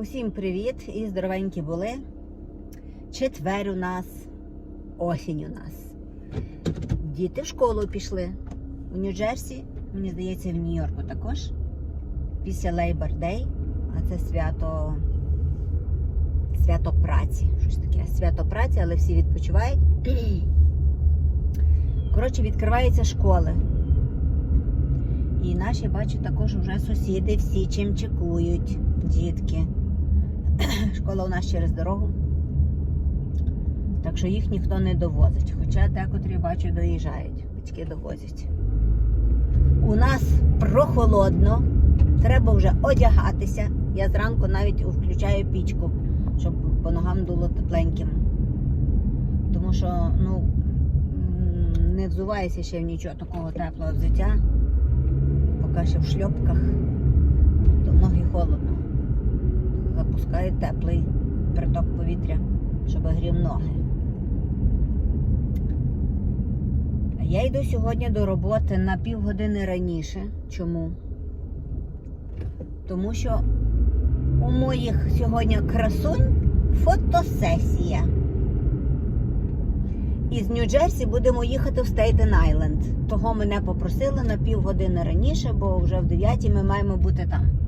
Усім привіт і здоровенькі були. Четвер у нас, осінь у нас. Діти в школу пішли. У Нью-Джерсі, мені здається, в Нью-Йорку також. Після Labor Day, а це свято свято праці. Щось таке. Свято праці, але всі відпочивають. Коротше, відкриваються школи. І наші, бачу, також вже сусіди всі чим чекують, дітки. Школа у нас через дорогу. Так що їх ніхто не довозить. Хоча декотрі, бачу, доїжджають. Батьки довозять. У нас прохолодно. Треба вже одягатися. Я зранку навіть включаю пічку, щоб по ногам дуло тепленьким. Тому що, ну, не взуваюся ще в нічого такого теплого взуття. Поки ще в шльопках, то ноги холодно. Запускаю теплий приток повітря, щоб грів ноги. Я йду сьогодні до роботи на півгодини раніше. Чому? Тому що у моїх сьогодні красунь фотосесія. Із Нью-Джерсі будемо їхати в Стейтен Айленд. Того мене попросили на півгодини раніше, бо вже в 9 ми маємо бути там.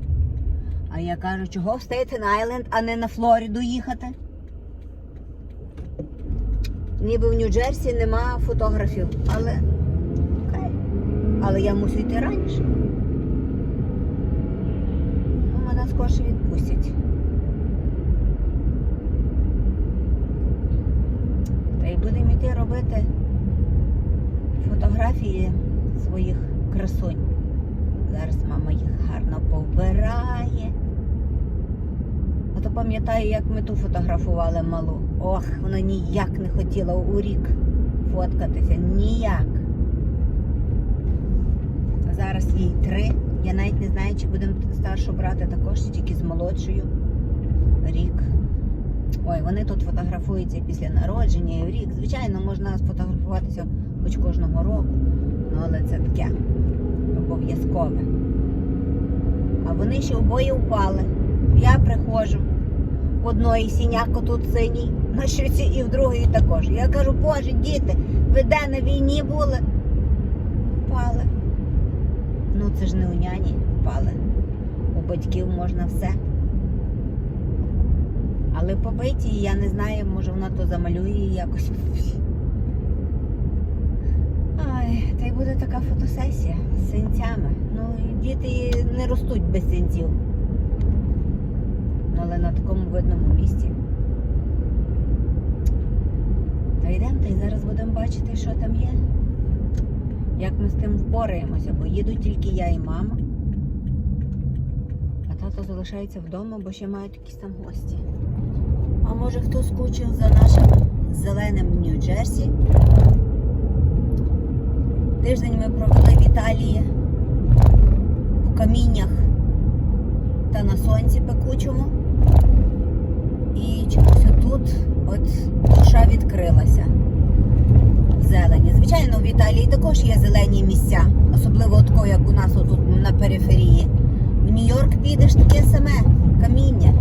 А я кажу, чого в Стейтен Айленд, а не на Флориду їхати? Ніби в Нью-Джерсі нема фотографів, але окей. Але я мусю йти раніше. Ну, мене скорше відпустять. Та й будемо йти робити фотографії своїх красунь. Зараз мама їх гарно повбирає. А то пам'ятаю, як ми ту фотографували малу. Ох, вона ніяк не хотіла у рік фоткатися. Ніяк. Зараз їй три. Я навіть не знаю, чи будемо старшу брати також, чи тільки з молодшою. Рік. Ой, вони тут фотографуються після народження і в рік. Звичайно, можна сфотографуватися хоч кожного року. Ну, але це таке обов'язкове. А вони ще обоє впали. Я приходжу. В одної сіняк тут синій на щоці і в другої також. Я кажу, боже, діти, ви де на війні були? Впали. Ну це ж не у няні впали. У батьків можна все. Але побиті, я не знаю, може вона то замалює якось. Та й буде така фотосесія з синцями. Ну, діти не ростуть без синців. Ну, але на такому видному місці. Та йдемо, та й зараз будемо бачити, що там є. Як ми з тим впораємося, бо їдуть тільки я і мама. А тато залишається вдома, бо ще мають якісь там гості. А може хто скучив за нашим зеленим Нью-Джерсі? Тиждень ми провели в Італії в каміннях та на сонці пекучому. І чомусь тут от душа відкрилася. Зелені. Звичайно, в Італії також є зелені місця, особливо от такого, як у нас отут на периферії. В Нью-Йорк підеш таке саме каміння.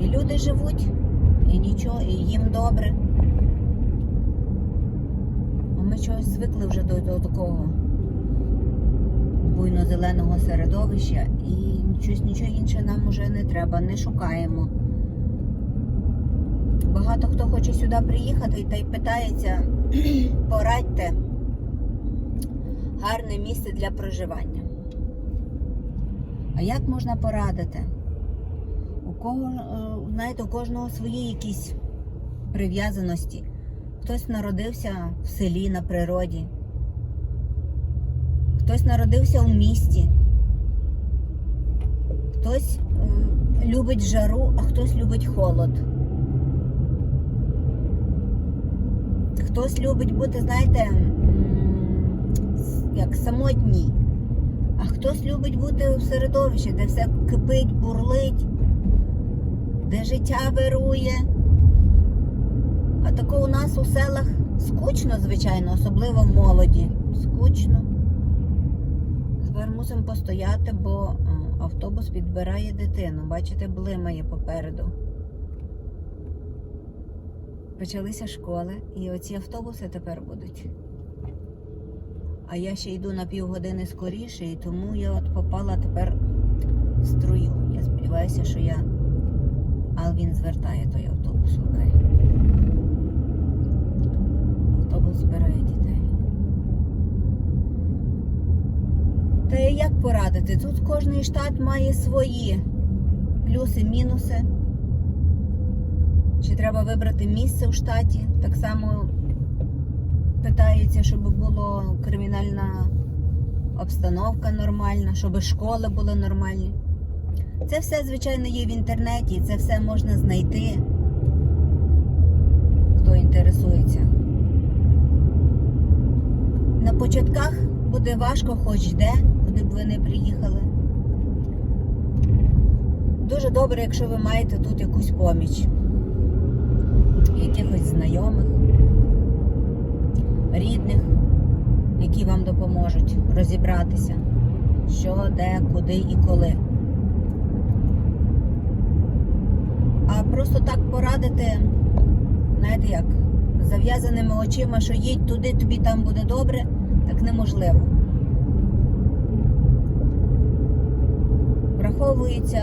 І люди живуть, і нічого, і їм добре. А ми чогось звикли вже до, до такого буйно-зеленого середовища і щось нічого інше нам уже не треба, не шукаємо. Багато хто хоче сюди приїхати та й питається, порадьте гарне місце для проживання. А як можна порадити? У кого, е, знаєте, у кожного свої якісь прив'язаності. Хтось народився в селі на природі, хтось народився в місті, хтось любить жару, а хтось любить холод. Хтось любить бути, знаєте, як самотній, а хтось любить бути в середовищі, де все кипить, бурлить, де життя вирує. А тако у нас у селах скучно, звичайно, особливо в молоді. Скучно. Тепер мусимо постояти, бо автобус підбирає дитину. Бачите, блимає попереду. Почалися школи, і оці автобуси тепер будуть. А я ще йду на півгодини скоріше, і тому я от попала тепер в струю. Я сподіваюся, що я. Але він звертає той автобус, окей. Автобус збирає дітей. Та як порадити? Тут кожний штат має свої плюси, мінуси. Чи треба вибрати місце в штаті? Так само питаються, щоб була кримінальна обстановка нормальна, щоб школи були нормальні. Це все, звичайно, є в інтернеті, це все можна знайти, хто інтересується. На початках буде важко хоч де, куди б ви не приїхали. Дуже добре, якщо ви маєте тут якусь поміч, якихось знайомих, рідних, які вам допоможуть розібратися, що, де, куди і коли. А просто так порадити, знаєте як, зав'язаними очима, що їдь туди, тобі там буде добре, так неможливо. Враховується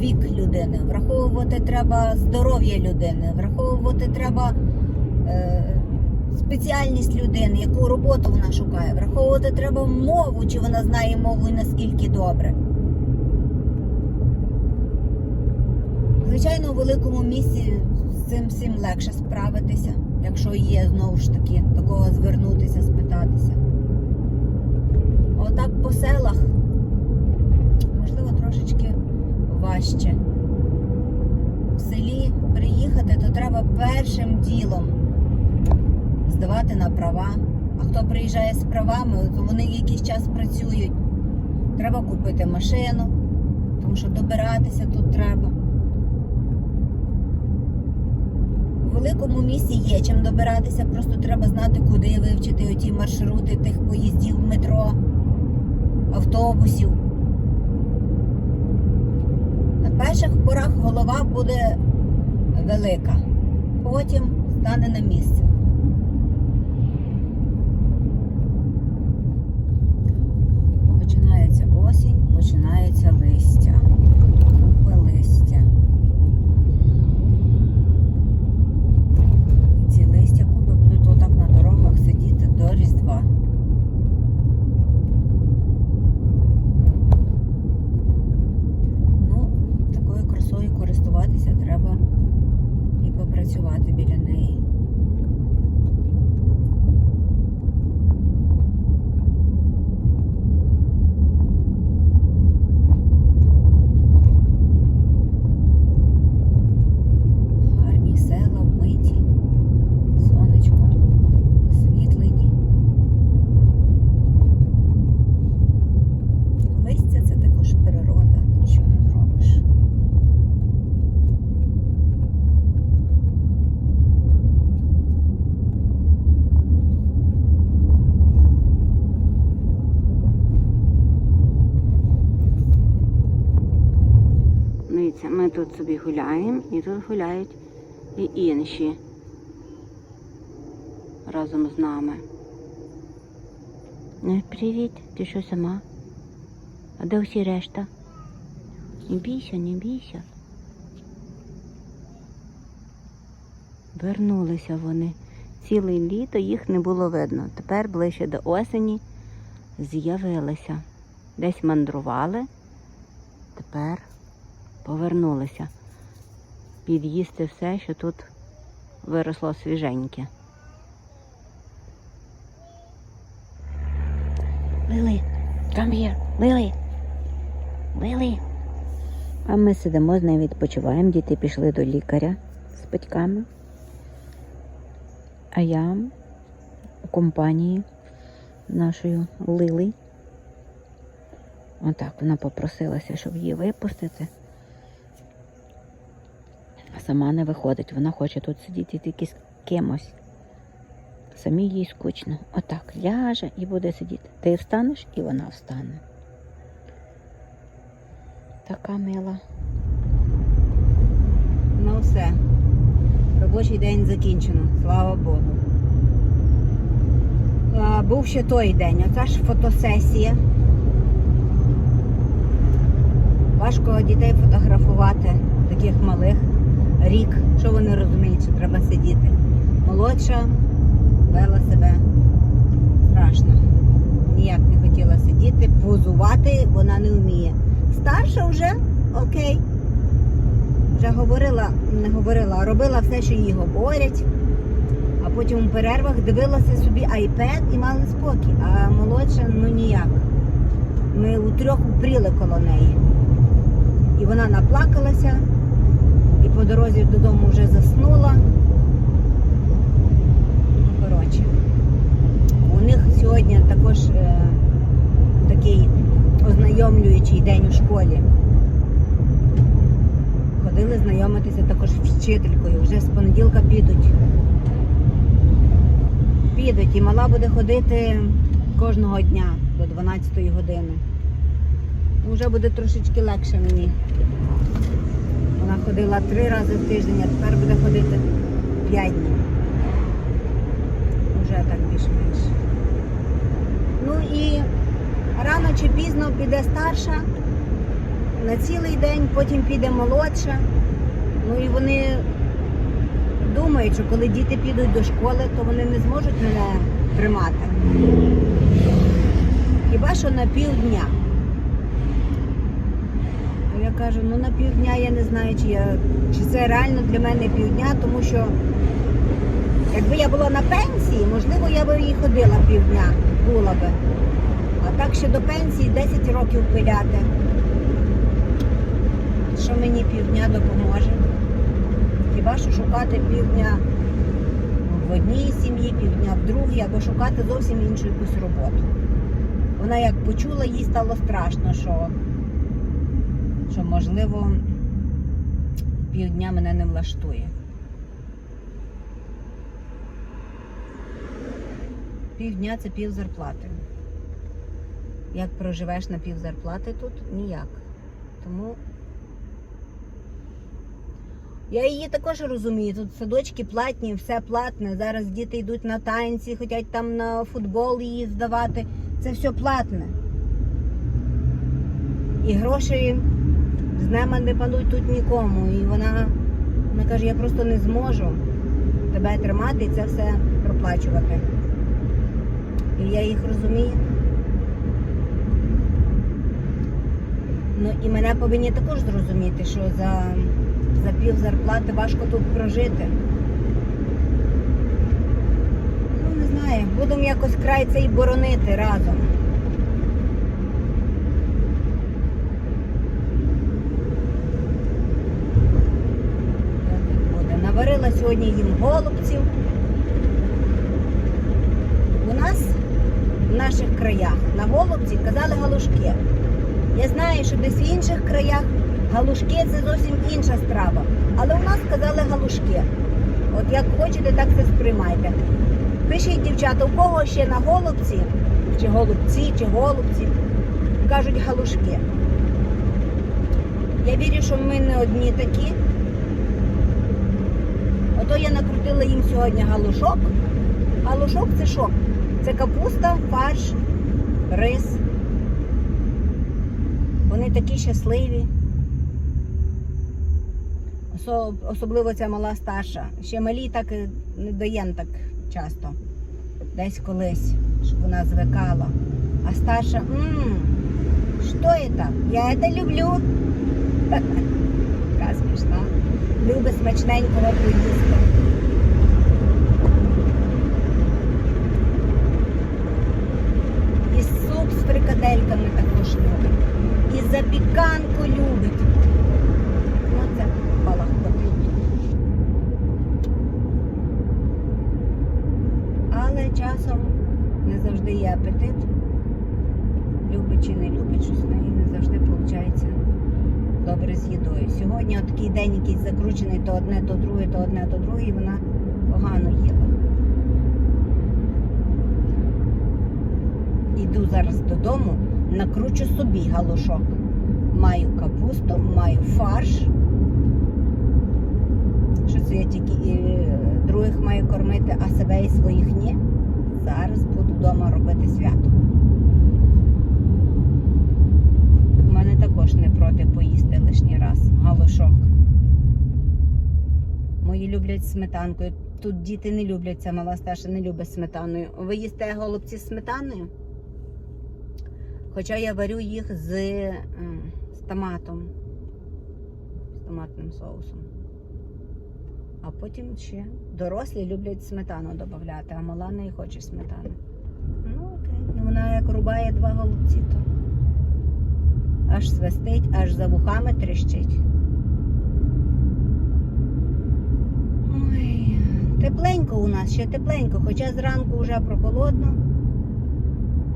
вік людини, враховувати треба здоров'я людини, враховувати треба е, спеціальність людини, яку роботу вона шукає, враховувати треба мову, чи вона знає мову і наскільки добре. Звичайно, у великому місті з цим всім легше справитися, якщо є знову ж таки до кого звернутися, спитатися. Отак по селах, можливо, трошечки важче. В селі приїхати, то треба першим ділом здавати на права. А хто приїжджає з правами, то вони якийсь час працюють. Треба купити машину, тому що добиратися тут треба. У великому місті є чим добиратися, просто треба знати, куди вивчити оті маршрути тих поїздів метро, автобусів. На перших порах голова буде велика, потім стане на місце. Дивіться, ми тут собі гуляємо і тут гуляють і інші разом з нами. Ну, привіт, ти що сама? А де всі решта? Не бійся, не бійся. Вернулися вони. Ціле літо їх не було видно. Тепер ближче до осені з'явилися. Десь мандрували, тепер повернулися. Під'їсти все, що тут виросло свіженьке. Лили, come here, Лили. Лили. А ми сидимо з нею відпочиваємо. Діти пішли до лікаря з батьками. А я у компанії нашої Лили. Отак вона попросилася, щоб її випустити. Сама не виходить. Вона хоче тут сидіти тільки з кимось. Самі їй скучно. Отак ляже і буде сидіти. Ти встанеш і вона встане. Така мила. Ну все. Робочий день закінчено, слава Богу. А, був ще той день, оця ж фотосесія. Важко дітей фотографувати, таких малих. Рік, що вони розуміють, що треба сидіти. Молодша вела себе страшно. Ніяк не хотіла сидіти, позувати вона не вміє. Старша вже окей. Вже говорила, не говорила, а робила все, що їй говорять. А потім у перервах дивилася собі iPad і мали спокій. А молодша ну ніяк. Ми у трьох упріли коло неї. І вона наплакалася, і по дорозі додому вже заснула. Ну, коротше. У них сьогодні також е, такий ознайомлюючий день у школі. Ходили знайомитися також вчителькою. Вже з понеділка підуть. Підуть і мала буде ходити кожного дня до 12 години. Вже буде трошечки легше мені. Ходила три рази в тиждень, а тепер буде ходити п'ять днів. Вже так більш-менш. Ну і рано чи пізно піде старша на цілий день, потім піде молодша. Ну і вони думають, що коли діти підуть до школи, то вони не зможуть мене тримати. Хіба що на півдня. Кажу, ну на півдня я не знаю, чи, я, чи це реально для мене півдня, тому що якби я була на пенсії, можливо, я би і ходила півдня, була би. А так ще до пенсії 10 років пиляти. Що мені півдня допоможе? Хіба що шукати півдня в одній сім'ї, півдня в другій, або шукати зовсім іншу якусь роботу. Вона як почула, їй стало страшно, що, що можливо півдня мене не влаштує. Півдня це пів зарплати. Як проживеш на пів зарплати тут? Ніяк. Тому я її також розумію. Тут садочки платні, все платне. Зараз діти йдуть на танці, хочуть там на футбол її здавати. Це все платне. І гроші з нема не падуть тут нікому. І вона, вона каже, я просто не зможу тебе тримати і це все проплачувати. І я їх розумію. Ну і мене повинні також зрозуміти, що за, за пів зарплати важко тут прожити. Ну, не знаю, будемо якось край цей боронити разом. Так і буде. Наварила сьогодні їм голубців. У нас в наших краях на голубці казали галушки. Я знаю, що десь в інших краях галушки це зовсім інша страва. Але у нас казали галушки. От як хочете, так це сприймайте. Пишіть, дівчата, у кого ще на голубці, чи голубці, чи голубці, кажуть галушки. Я вірю, що ми не одні такі. Ото я накрутила їм сьогодні галушок. Галушок це що? Це капуста, фарш, рис. Вони такі щасливі. Осо- Особливо ця мала старша. Ще малі так і не даємо так часто. Десь колись, щоб вона звикала. А старша, мм, що це? Я це люблю. Любить смачненького поїсти. І суп з фрикадельками також любить. І запіканку любить. Ну це балахкотить. Але часом не завжди є апетит. Любить чи не любить, щось в неї не завжди виходить добре з їдою. Сьогодні такий день якийсь закручений, то одне, то друге, то одне, то друге, і вона погано їла. йду зараз додому, накручу собі галушок. Маю капусту, маю фарш. Що це я тільки е, других маю кормити, а себе і своїх ні. Зараз буду вдома робити свято. У мене також не проти поїсти лишній раз галушок. Мої люблять сметанкою. Тут діти не люблять, ця мала старша не любить сметаною. Ви їсте голубці з сметаною? Хоча я варю їх з, е, з томатом, з томатним соусом. А потім ще дорослі люблять сметану додати, а мала не хоче сметани. Ну окей. І вона як рубає два голубці, то аж свистить, аж за вухами тріщить. Ой, тепленько у нас, ще тепленько, хоча зранку вже прохолодно,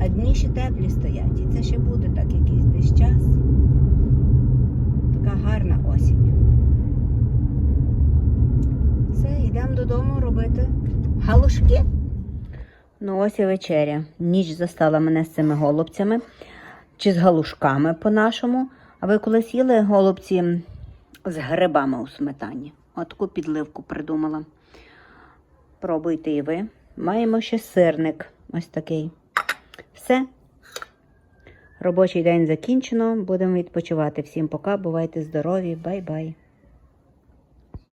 а дні ще теплі стоять. І це ще буде так якийсь десь час. Така гарна осінь. Все, йдемо додому робити галушки. Ну ось і вечеря. Ніч застала мене з цими голубцями чи з галушками по-нашому. А ви колись їли голубці з грибами у сметані? Отаку підливку придумала. Пробуйте і ви. Маємо ще сирник. Ось такий. Все. Робочий день закінчено. Будемо відпочивати. Всім пока. Бувайте здорові. Бай-бай.